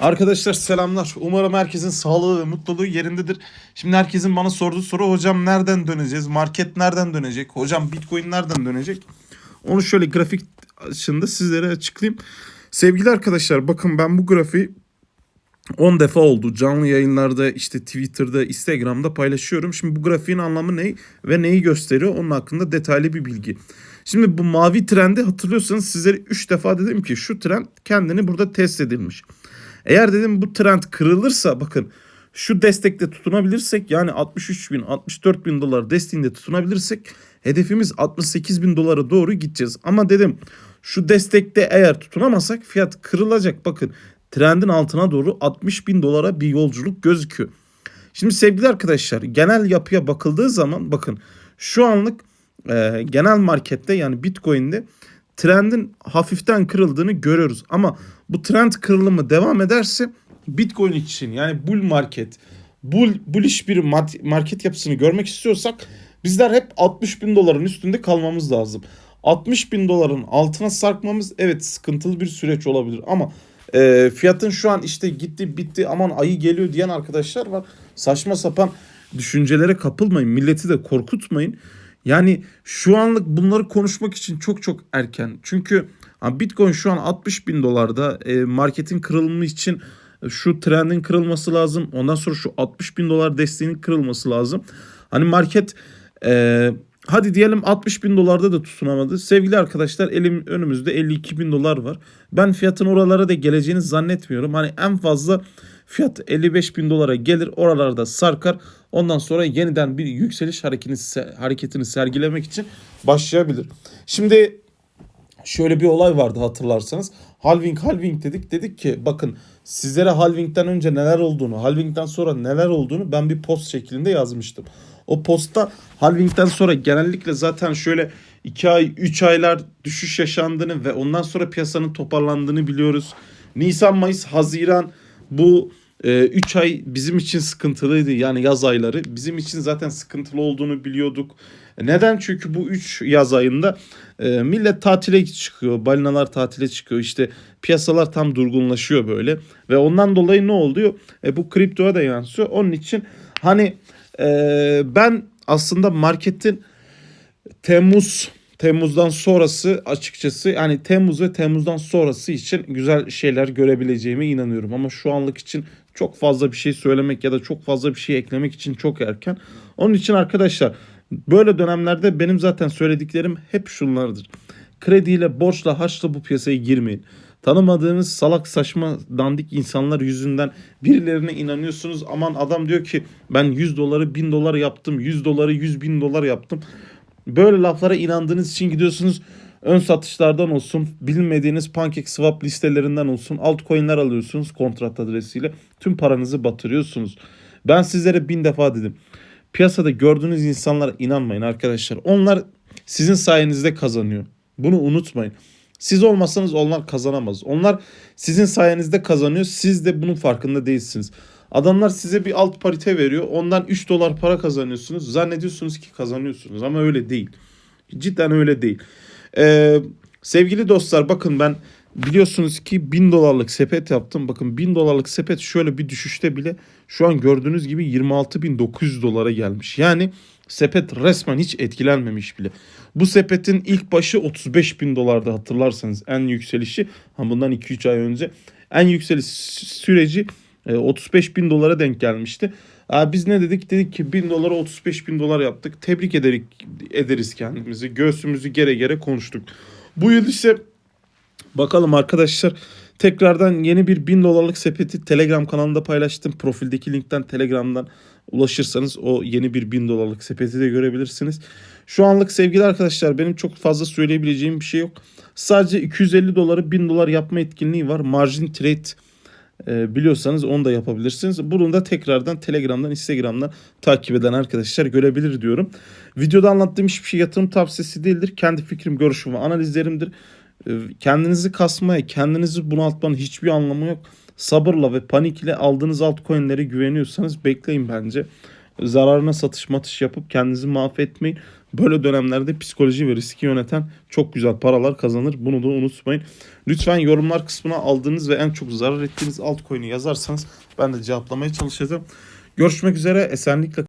Arkadaşlar selamlar. Umarım herkesin sağlığı ve mutluluğu yerindedir. Şimdi herkesin bana sorduğu soru hocam nereden döneceğiz? Market nereden dönecek? Hocam Bitcoin nereden dönecek? Onu şöyle grafik açında sizlere açıklayayım. Sevgili arkadaşlar bakın ben bu grafiği 10 defa oldu. Canlı yayınlarda işte Twitter'da, Instagram'da paylaşıyorum. Şimdi bu grafiğin anlamı ne ve neyi gösteriyor? Onun hakkında detaylı bir bilgi. Şimdi bu mavi trendi hatırlıyorsanız sizlere 3 defa dedim ki şu trend kendini burada test edilmiş. Eğer dedim bu trend kırılırsa bakın şu destekte tutunabilirsek yani 63 bin 64 bin dolar desteğinde tutunabilirsek hedefimiz 68 bin dolara doğru gideceğiz. Ama dedim şu destekte eğer tutunamazsak fiyat kırılacak. Bakın trendin altına doğru 60 bin dolara bir yolculuk gözüküyor. Şimdi sevgili arkadaşlar genel yapıya bakıldığı zaman bakın şu anlık e, genel markette yani Bitcoin'de trendin hafiften kırıldığını görüyoruz. Ama bu trend kırılımı devam ederse Bitcoin için yani bull market, bull, bullish bir market yapısını görmek istiyorsak bizler hep 60 bin doların üstünde kalmamız lazım. 60 bin doların altına sarkmamız evet sıkıntılı bir süreç olabilir ama e, fiyatın şu an işte gitti bitti aman ayı geliyor diyen arkadaşlar var. Saçma sapan düşüncelere kapılmayın. Milleti de korkutmayın. Yani şu anlık bunları konuşmak için çok çok erken. Çünkü Bitcoin şu an 60 bin dolarda. E, marketin kırılımı için şu trendin kırılması lazım. Ondan sonra şu 60 bin dolar desteğinin kırılması lazım. Hani market e, hadi diyelim 60 bin dolarda da tutunamadı. Sevgili arkadaşlar elim önümüzde 52 bin dolar var. Ben fiyatın oralara da geleceğini zannetmiyorum. Hani en fazla fiyat 55 bin dolara gelir oralarda sarkar. Ondan sonra yeniden bir yükseliş hareketini, hareketini sergilemek için başlayabilir. Şimdi şöyle bir olay vardı hatırlarsanız. Halving halving dedik. Dedik ki bakın sizlere halvingden önce neler olduğunu, halvingden sonra neler olduğunu ben bir post şeklinde yazmıştım. O postta halvingden sonra genellikle zaten şöyle 2 ay 3 aylar düşüş yaşandığını ve ondan sonra piyasanın toparlandığını biliyoruz. Nisan, Mayıs, Haziran bu 3 ay bizim için sıkıntılıydı yani yaz ayları. Bizim için zaten sıkıntılı olduğunu biliyorduk. Neden? Çünkü bu 3 yaz ayında e, millet tatile çıkıyor. Balinalar tatile çıkıyor. İşte piyasalar tam durgunlaşıyor böyle. Ve ondan dolayı ne oluyor? E, bu kriptoya da yansıyor. Onun için hani e, ben aslında marketin Temmuz Temmuz'dan sonrası açıkçası yani Temmuz ve Temmuz'dan sonrası için güzel şeyler görebileceğime inanıyorum. Ama şu anlık için çok fazla bir şey söylemek ya da çok fazla bir şey eklemek için çok erken. Onun için arkadaşlar böyle dönemlerde benim zaten söylediklerim hep şunlardır. Krediyle, borçla, harçla bu piyasaya girmeyin. Tanımadığınız salak saçma dandik insanlar yüzünden birilerine inanıyorsunuz. Aman adam diyor ki ben 100 doları 1000 dolar yaptım. 100 doları 100 bin dolar yaptım. Böyle laflara inandığınız için gidiyorsunuz ön satışlardan olsun, bilmediğiniz pancake swap listelerinden olsun, altcoin'ler alıyorsunuz kontrat adresiyle. Tüm paranızı batırıyorsunuz. Ben sizlere bin defa dedim. Piyasada gördüğünüz insanlara inanmayın arkadaşlar. Onlar sizin sayenizde kazanıyor. Bunu unutmayın. Siz olmasanız onlar kazanamaz. Onlar sizin sayenizde kazanıyor. Siz de bunun farkında değilsiniz. Adamlar size bir alt parite veriyor. Ondan 3 dolar para kazanıyorsunuz. Zannediyorsunuz ki kazanıyorsunuz ama öyle değil. Cidden öyle değil. Ee, sevgili dostlar bakın ben biliyorsunuz ki 1000 dolarlık sepet yaptım. Bakın 1000 dolarlık sepet şöyle bir düşüşte bile şu an gördüğünüz gibi 26.900 dolara gelmiş. Yani sepet resmen hiç etkilenmemiş bile. Bu sepetin ilk başı 35 bin dolarda hatırlarsanız en yükselişi ha bundan 2-3 ay önce en yükseliş süreci 35 e, bin dolara denk gelmişti. Biz ne dedik? Dedik ki 1000 dolara 35 bin dolar yaptık. Tebrik ederik, ederiz kendimizi. Göğsümüzü gere gere konuştuk. Bu yıl ise bakalım arkadaşlar tekrardan yeni bir 1000 dolarlık sepeti Telegram kanalında paylaştım. Profildeki linkten Telegram'dan ulaşırsanız o yeni bir 1000 dolarlık sepeti de görebilirsiniz. Şu anlık sevgili arkadaşlar benim çok fazla söyleyebileceğim bir şey yok. Sadece 250 doları 1000 dolar yapma etkinliği var. Margin trade e, biliyorsanız onu da yapabilirsiniz. Bunu da tekrardan Telegram'dan, Instagram'dan takip eden arkadaşlar görebilir diyorum. Videoda anlattığım hiçbir şey yatırım tavsiyesi değildir. Kendi fikrim, görüşüm ve analizlerimdir. E, kendinizi kasmaya, kendinizi bunaltmanın hiçbir anlamı yok. Sabırla ve panik ile aldığınız altcoin'lere güveniyorsanız bekleyin bence. Zararına satış matış yapıp kendinizi mahvetmeyin. Böyle dönemlerde psikoloji ve riski yöneten çok güzel paralar kazanır. Bunu da unutmayın. Lütfen yorumlar kısmına aldığınız ve en çok zarar ettiğiniz altcoin'i yazarsanız ben de cevaplamaya çalışacağım. Görüşmek üzere. Esenlikle